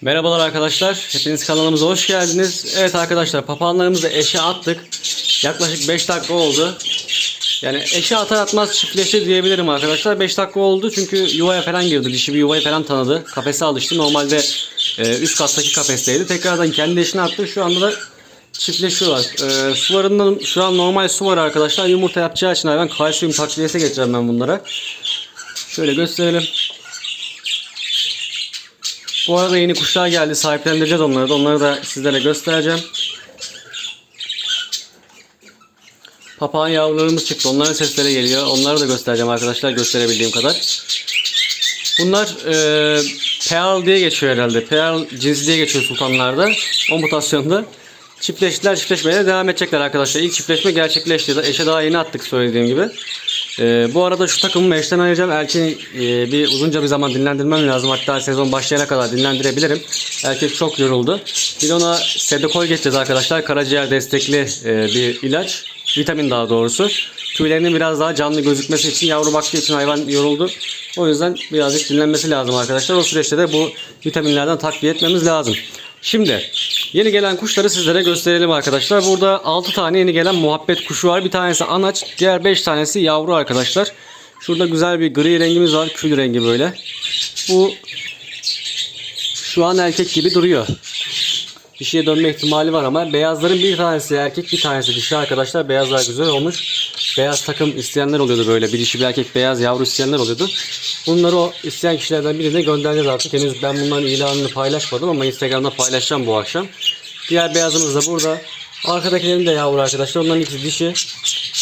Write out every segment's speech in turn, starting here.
Merhabalar arkadaşlar. Hepiniz kanalımıza hoş geldiniz. Evet arkadaşlar papağanlarımızı eşe attık. Yaklaşık 5 dakika oldu. Yani eşe atar atmaz çiftleşti diyebilirim arkadaşlar. 5 dakika oldu çünkü yuvaya falan girdi. Dişi bir yuvayı falan tanıdı. Kafese alıştı. Normalde e, üst kattaki kafesteydi. Tekrardan kendi eşine attı. Şu anda da çiftleşiyorlar. E, sularından şu an normal su var arkadaşlar. Yumurta yapacağı için hayvan kalsiyum takviyesi getireceğim ben bunlara. Şöyle gösterelim. Bu arada yeni kuşlar geldi. Sahiplendireceğiz onları da. Onları da sizlere göstereceğim. Papağan yavrularımız çıktı. Onların sesleri geliyor. Onları da göstereceğim arkadaşlar. Gösterebildiğim kadar. Bunlar e, Pearl diye geçiyor herhalde. Pearl cinsi diye geçiyor sultanlarda. O mutasyonda. Çiftleştiler. Çiftleşmeye de devam edecekler arkadaşlar. İlk çiftleşme gerçekleşti. Eşe daha yeni attık söylediğim gibi. Ee, bu arada şu takımı meşten ayıracağım. Erkeği e, bir uzunca bir zaman dinlendirmem lazım. Hatta sezon başlayana kadar dinlendirebilirim. Erkek çok yoruldu. Bir ona Sedokol geçeceğiz arkadaşlar. Karaciğer destekli e, bir ilaç. Vitamin daha doğrusu. Tüylerinin biraz daha canlı gözükmesi için yavru baktığı için hayvan yoruldu. O yüzden birazcık dinlenmesi lazım arkadaşlar. O süreçte de bu vitaminlerden takviye etmemiz lazım. Şimdi yeni gelen kuşları sizlere gösterelim arkadaşlar. Burada 6 tane yeni gelen muhabbet kuşu var. Bir tanesi anaç, diğer 5 tanesi yavru arkadaşlar. Şurada güzel bir gri rengimiz var. Kül rengi böyle. Bu şu an erkek gibi duruyor. Dişiye dönme ihtimali var ama beyazların bir tanesi erkek bir tanesi dişi arkadaşlar. Beyazlar güzel olmuş. Beyaz takım isteyenler oluyordu böyle. Bir dişi bir erkek beyaz yavru isteyenler oluyordu. Bunları o isteyen kişilerden birine göndereceğiz artık. Henüz ben bunların ilanını paylaşmadım ama Instagram'da paylaşacağım bu akşam. Diğer beyazımız da burada. Arkadakilerin de yavru arkadaşlar. Onların ikisi dişi.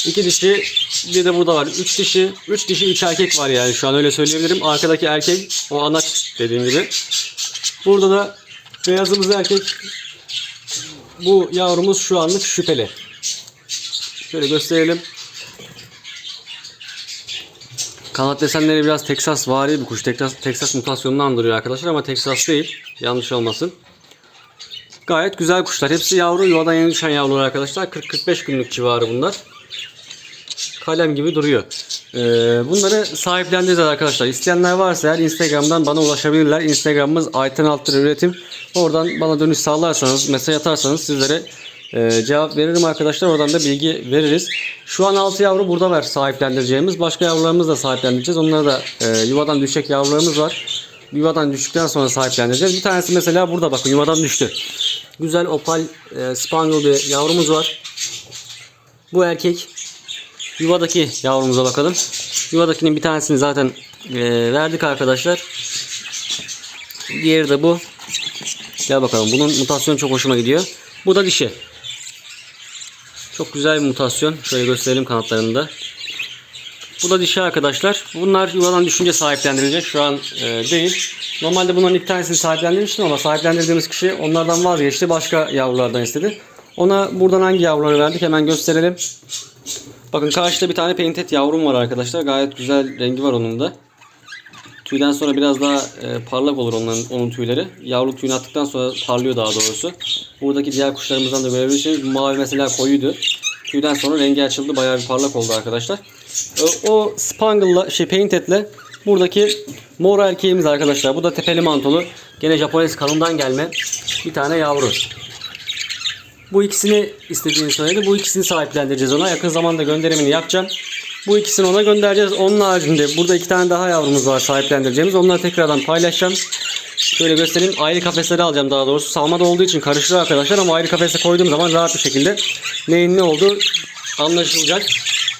İki dişi bir de burada var. Üç dişi. Üç dişi üç erkek var yani şu an öyle söyleyebilirim. Arkadaki erkek o anaç dediğim gibi. Burada da beyazımız erkek. Bu yavrumuz şu anlık şüpheli. Şöyle gösterelim. Kanat desenleri biraz Texas vari bir kuş. Texas, Texas mutasyonunu andırıyor arkadaşlar ama Texas değil. Yanlış olmasın. Gayet güzel kuşlar. Hepsi yavru. Yuvadan yeni düşen yavrular arkadaşlar. 40-45 günlük civarı bunlar. Kalem gibi duruyor. Ee, bunları sahiplendireceğiz arkadaşlar. İsteyenler varsa eğer Instagram'dan bana ulaşabilirler. Instagram'ımız Ayten Alttır Üretim. Oradan bana dönüş sağlarsanız, mesaj atarsanız sizlere e, cevap veririm arkadaşlar. Oradan da bilgi veririz. Şu an 6 yavru burada var sahiplendireceğimiz. Başka yavrularımızı da sahiplendireceğiz. Onları da e, yuvadan düşecek yavrularımız var. Yuvadan düştükten sonra sahiplendireceğiz. Bir tanesi mesela burada bakın yuvadan düştü. Güzel opal e, spangle bir yavrumuz var. Bu erkek. Yuvadaki yavrumuza bakalım. Yuvadakinin bir tanesini zaten e, verdik arkadaşlar. Diğeri de bu. Gel bakalım. Bunun mutasyonu çok hoşuma gidiyor. Bu da dişi. Çok güzel bir mutasyon. Şöyle gösterelim kanatlarını da. Bu da dişi arkadaşlar. Bunlar yuvadan düşünce sahiplendirilecek. Şu an e, değil. Normalde bunların ilk tanesini sahiplendirmiştim ama sahiplendirdiğimiz kişi onlardan vazgeçti. Başka yavrulardan istedi. Ona buradan hangi yavruları verdik hemen gösterelim. Bakın karşıda bir tane painted yavrum var arkadaşlar. Gayet güzel rengi var onun da. Tüyden sonra biraz daha e, parlak olur onların onun tüyleri. Yavru tüyünü attıktan sonra parlıyor daha doğrusu. Buradaki diğer kuşlarımızdan da görebilirsiniz. Mavi mesela koyuydu. Tüyden sonra rengi açıldı. Bayağı bir parlak oldu arkadaşlar. O, o spangle'la şey painted'le buradaki mor erkeğimiz arkadaşlar. Bu da tepeli mantolu. Gene Japones kalından gelme bir tane yavru. Bu ikisini istediğini söyledi. Bu ikisini sahiplendireceğiz ona. Yakın zamanda gönderimini yapacağım. Bu ikisini ona göndereceğiz. Onun haricinde burada iki tane daha yavrumuz var sahiplendireceğimiz. Onları tekrardan paylaşacağım. Şöyle göstereyim. Ayrı kafesleri alacağım daha doğrusu. Salmada olduğu için karışır arkadaşlar ama ayrı kafese koyduğum zaman rahat bir şekilde neyin ne olduğu anlaşılacak.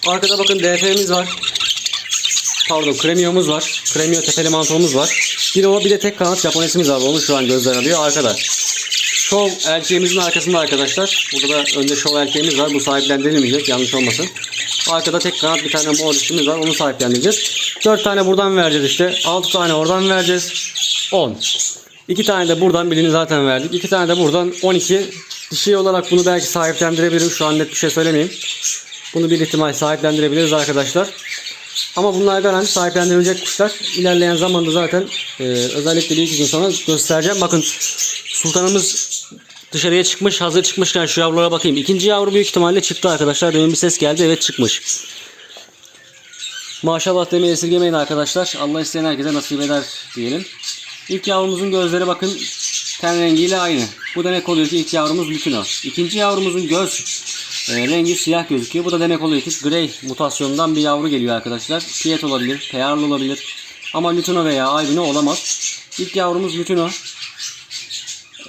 Arkada bakın DF'miz var. Pardon kremiyomuz var. Kremiyo tepeli mantomuz var. Bir o bir de tek kanat Japonesimiz var. Onu şu an gözler alıyor. Arkada. Şov erkeğimizin arkasında arkadaşlar. Burada da önde şov erkeğimiz var. Bu sahiplendirilmeyecek. Yanlış olmasın. Arkada tek kanat bir tane mor dişimiz var. Onu sahiplendireceğiz. 4 tane buradan vereceğiz işte. 6 tane oradan vereceğiz. 10. 2 tane de buradan birini zaten verdik. 2 tane de buradan 12. Dişi olarak bunu belki sahiplendirebilirim. Şu an net bir şey söylemeyeyim. Bunu bir ihtimal sahiplendirebiliriz arkadaşlar. Ama bunlar garanti sahiplendirilecek kuşlar. İlerleyen zamanda zaten e, özellikle bir iki gün sonra göstereceğim. Bakın sultanımız dışarıya çıkmış. Hazır çıkmışken şu yavrulara bakayım. İkinci yavru büyük ihtimalle çıktı arkadaşlar. Demin bir ses geldi. Evet çıkmış. Maşallah demeyi esirgemeyin arkadaşlar. Allah isteyen herkese nasip eder diyelim. İlk yavrumuzun gözleri bakın ten rengiyle aynı. Bu demek oluyor ki ilk yavrumuz lütino. İkinci yavrumuzun göz e, rengi siyah gözüküyor. Bu da demek oluyor ki grey mutasyonundan bir yavru geliyor arkadaşlar. Piet olabilir, Pearl olabilir. Ama lütino veya albino olamaz. İlk yavrumuz lütino.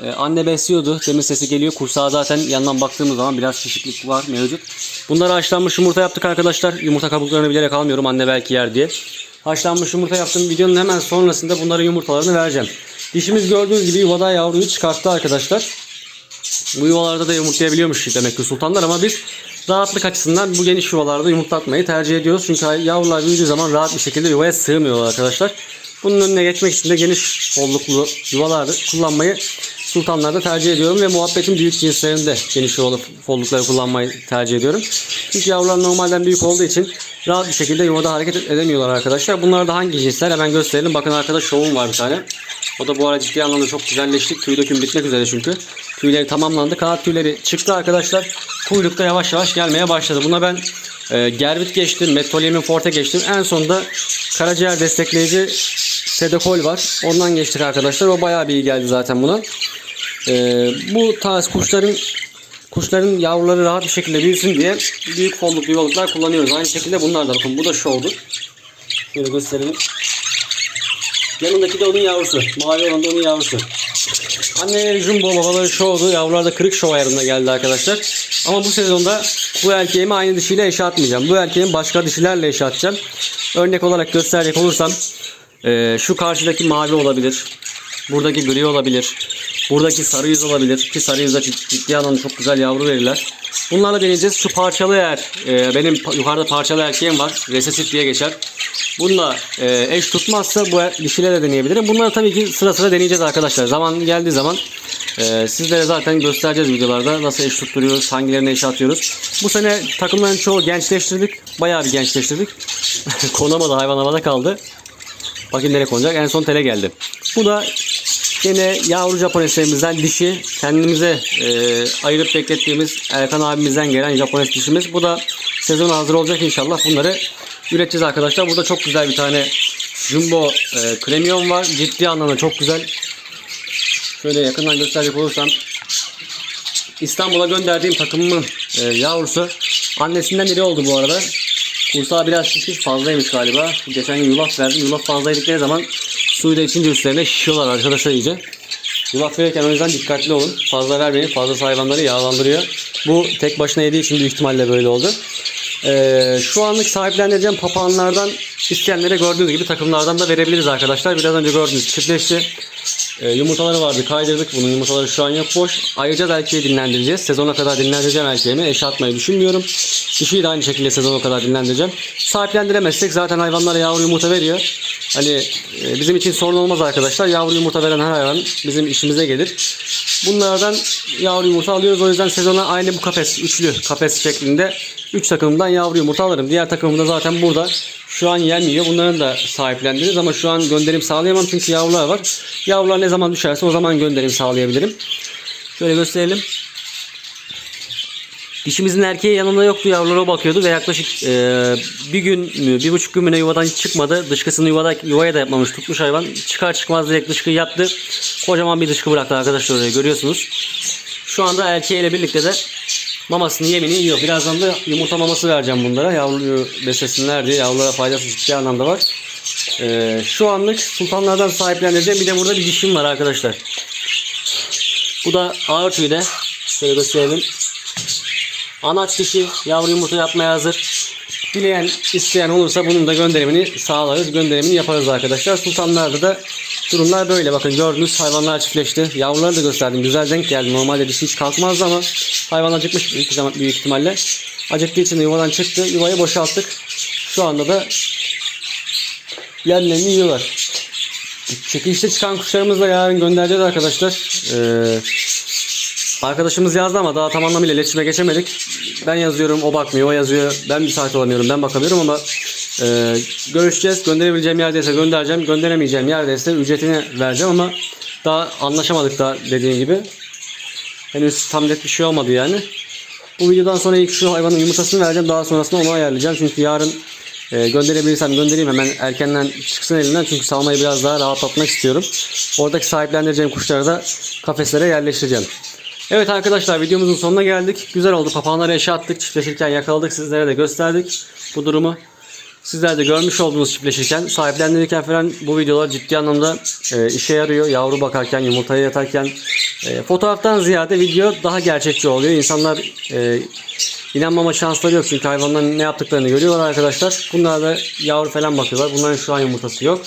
Ee, anne besliyordu. Demir sesi geliyor. Kursağı zaten yandan baktığımız zaman biraz şişiklik var mevcut. Bunları haşlanmış yumurta yaptık arkadaşlar. Yumurta kabuklarını bilerek almıyorum anne belki yer diye. Haşlanmış yumurta yaptım. Videonun hemen sonrasında bunların yumurtalarını vereceğim. Dişimiz gördüğünüz gibi yuvada yavruyu çıkarttı arkadaşlar. Bu yuvalarda da yumurtlayabiliyormuş demek ki sultanlar ama biz rahatlık açısından bu geniş yuvalarda yumurtlatmayı tercih ediyoruz. Çünkü yavrular büyüdüğü zaman rahat bir şekilde yuvaya sığmıyorlar arkadaşlar. Bunun önüne geçmek için de geniş folluklu yuvalarda kullanmayı sultanlarda tercih ediyorum ve muhabbetin büyük cinslerinde geniş yuvalı follukları kullanmayı tercih ediyorum. Çünkü yavrular normalden büyük olduğu için rahat bir şekilde yuvada hareket edemiyorlar arkadaşlar. Bunlar da hangi cinsler hemen gösterelim. Bakın arkada şovum var bir tane. O da bu ara ciddi anlamda çok güzelleşti. Tüy döküm bitmek üzere çünkü. Tüyleri tamamlandı. Kanat tüyleri çıktı arkadaşlar. Kuyrukta yavaş yavaş gelmeye başladı. Buna ben e, Gervit geçtim. Metolyemin Forte geçtim. En sonunda karaciğer destekleyici Sedekol var. Ondan geçtik arkadaşlar. O bayağı bir iyi geldi zaten buna. E, bu tarz kuşların kuşların yavruları rahat bir şekilde büyüsün diye büyük folluk yuvalıklar kullanıyoruz. Aynı şekilde bunlar da bakın bu da şovdu. Şöyle gösterelim. Yanındaki de onun yavrusu. Mavi olan onun yavrusu. Anneleri jumbo babaları şovdu. Yavrular da kırık şov ayarında geldi arkadaşlar. Ama bu sezonda bu erkeğimi aynı dişiyle eşe atmayacağım. Bu erkeğin başka dişilerle eşe atacağım. Örnek olarak gösterecek olursam e, şu karşıdaki mavi olabilir. Buradaki gri olabilir. Buradaki sarı yüz olabilir. Ki sarı yüzde ciddi anlamda çok güzel yavru verirler. Bunlarla deneyeceğiz. Şu parçalı eğer e, benim yukarıda parçalı erkeğim var. Resesif diye geçer. Bununla e, eş tutmazsa bu er- dişiyle de deneyebilirim. Bunları tabii ki sıra sıra deneyeceğiz arkadaşlar. Zaman geldiği zaman e, sizlere zaten göstereceğiz videolarda. Nasıl eş tutturuyoruz, hangilerine eş atıyoruz. Bu sene takımların çoğu gençleştirdik. Bayağı bir gençleştirdik. Konamadı hayvan havada kaldı. Bakayım nereye konacak. En son tele geldi. Bu da Yine yavru Japoneslerimizden dişi kendimize e, ayırıp beklettiğimiz Erkan abimizden gelen Japones dişimiz. Bu da sezona hazır olacak inşallah. Bunları üreteceğiz arkadaşlar. Burada çok güzel bir tane Jumbo e, Premium var. Ciddi anlamda çok güzel. Şöyle yakından gösterecek olursam İstanbul'a gönderdiğim takımımın e, yavrusu annesinden biri oldu bu arada. Kursağı biraz şişmiş fazlaymış galiba. Geçen gün yulaf verdim. Yulaf fazla yedikleri zaman suyu da içince üstlerine şişiyorlar arkadaşlar iyice. Yulaf verirken o yüzden dikkatli olun. Fazla vermeyin. Fazla hayvanları yağlandırıyor. Bu tek başına yediği için büyük ihtimalle böyle oldu. Ee, şu anlık sahiplendireceğim papağanlardan isteyenlere gördüğünüz gibi takımlardan da verebiliriz arkadaşlar. Biraz önce gördüğünüz çiftleşti. Ee, yumurtaları vardı kaydırdık. Bunun yumurtaları şu an yok boş. Ayrıca da erkeği dinlendireceğiz. Sezona kadar dinlendireceğim erkeğimi. Eşe atmayı düşünmüyorum. Dişiyi de aynı şekilde sezona kadar dinlendireceğim. Sahiplendiremezsek zaten hayvanlara yavru yumurta veriyor. Hani e, bizim için sorun olmaz arkadaşlar. Yavru yumurta veren her hayvan bizim işimize gelir. Bunlardan yavru yumurta alıyoruz. O yüzden sezona aynı bu kafes, üçlü kafes şeklinde 3 takımdan yavru yumurta alırım. Diğer takımım da zaten burada. Şu an yenmiyor. Bunların da sahiplendiririz ama şu an gönderim sağlayamam çünkü yavrular var. Yavrular ne zaman düşerse o zaman gönderim sağlayabilirim. Şöyle gösterelim. Dişimizin erkeği yanında yoktu yavrulara bakıyordu ve yaklaşık e, bir gün mü bir buçuk gün mü yuvadan hiç çıkmadı. Dışkısını yuvada, yuvaya da yapmamış tutmuş hayvan. Çıkar çıkmaz direkt dışkıyı yaptı. Kocaman bir dışkı bıraktı arkadaşlar oraya görüyorsunuz. Şu anda erkeğiyle birlikte de mamasını yemini yiyor. Birazdan da yumurta maması vereceğim bunlara. Yavruyu beslesinler diye yavrulara faydası ciddi anlamda var. E, şu anlık sultanlardan sahipleneceğim. Bir de burada bir dişim var arkadaşlar. Bu da ağır tüyde. Şöyle gösterelim. Anaç dişi yavru yumurta yapmaya hazır. Dileyen isteyen olursa bunun da gönderimini sağlarız. Gönderimini yaparız arkadaşlar. Sultanlarda da durumlar böyle. Bakın gördünüz hayvanlar çiftleşti. Yavruları da gösterdim. Güzel denk geldi. Normalde dişi hiç kalkmazdı ama hayvan acıkmış büyük, zaman, büyük ihtimalle. Acıktığı için de yuvadan çıktı. Yuvayı boşalttık. Şu anda da yerlerini yiyorlar. Çekilişte çıkan kuşlarımızı da yarın göndereceğiz arkadaşlar. Ee, Arkadaşımız yazdı ama daha tam anlamıyla iletişime geçemedik. Ben yazıyorum, o bakmıyor, o yazıyor. Ben müsait olamıyorum, ben bakamıyorum ama e, görüşeceğiz. Gönderebileceğim yerdeyse göndereceğim, gönderemeyeceğim yerdeyse ücretini vereceğim ama daha anlaşamadık da dediğim gibi. Henüz tam net bir şey olmadı yani. Bu videodan sonra ilk şu hayvanın yumurtasını vereceğim. Daha sonrasında onu ayarlayacağım. Çünkü yarın E, gönderebilirsem göndereyim hemen erkenden çıksın elinden çünkü salmayı biraz daha rahatlatmak istiyorum. Oradaki sahiplendireceğim kuşları da kafeslere yerleştireceğim. Evet arkadaşlar videomuzun sonuna geldik. Güzel oldu. Papağanları eşe attık. Çiftleşirken yakaladık. Sizlere de gösterdik bu durumu. Sizler de görmüş olduğunuz çiftleşirken, sahiplendirirken falan bu videolar ciddi anlamda e, işe yarıyor. Yavru bakarken, yumurtaya yatarken. E, fotoğraftan ziyade video daha gerçekçi oluyor. İnsanlar e, inanmama şansları yok çünkü hayvanların ne yaptıklarını görüyorlar arkadaşlar. Bunlar da yavru falan bakıyorlar. Bunların şu an yumurtası yok.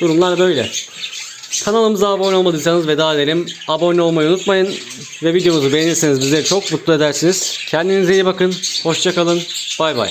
Durumlar böyle. Kanalımıza abone olmadıysanız veda edelim. Abone olmayı unutmayın. Ve videomuzu beğenirseniz bizleri çok mutlu edersiniz. Kendinize iyi bakın. Hoşçakalın. Bay bay.